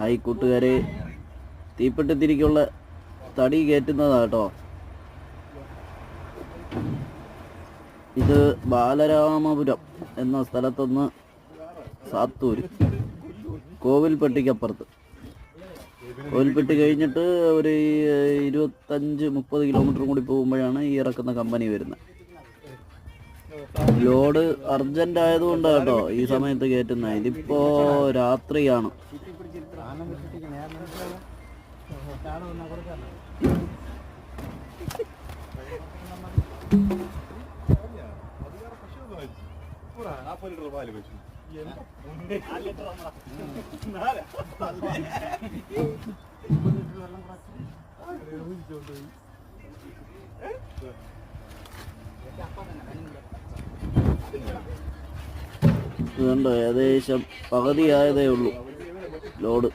Hi കൂട്ടുകാരെ തീപ്പെട്ടിത്തിരിക്കുള്ള തടി കയറ്റുന്നതാ കേട്ടോ ഇത് ബാലരാമപുരം എന്ന സ്ഥലത്തുനിന്ന് സാത്തൂര് കോവിൽപ്പെട്ടിക്കപ്പുറത്ത് കോവിൽപ്പെട്ടി കഴിഞ്ഞിട്ട് ഒരു ഇരുപത്തഞ്ച് മുപ്പത് കിലോമീറ്റർ കൂടി പോകുമ്പോഴാണ് ഈ ഇറക്കുന്ന കമ്പനി വരുന്നത്. ലോഡ് അർജന്റ് ആയതുകൊണ്ടാണ് കേട്ടോ ഈ സമയത്ത് കയറ്റുന്നത്. ഇതിപ്പോ രാത്രിയാണ്. ഇതുണ്ട്? ഏകദേശം പകുതിയായതേ ഉള്ളൂ ലോഡ്.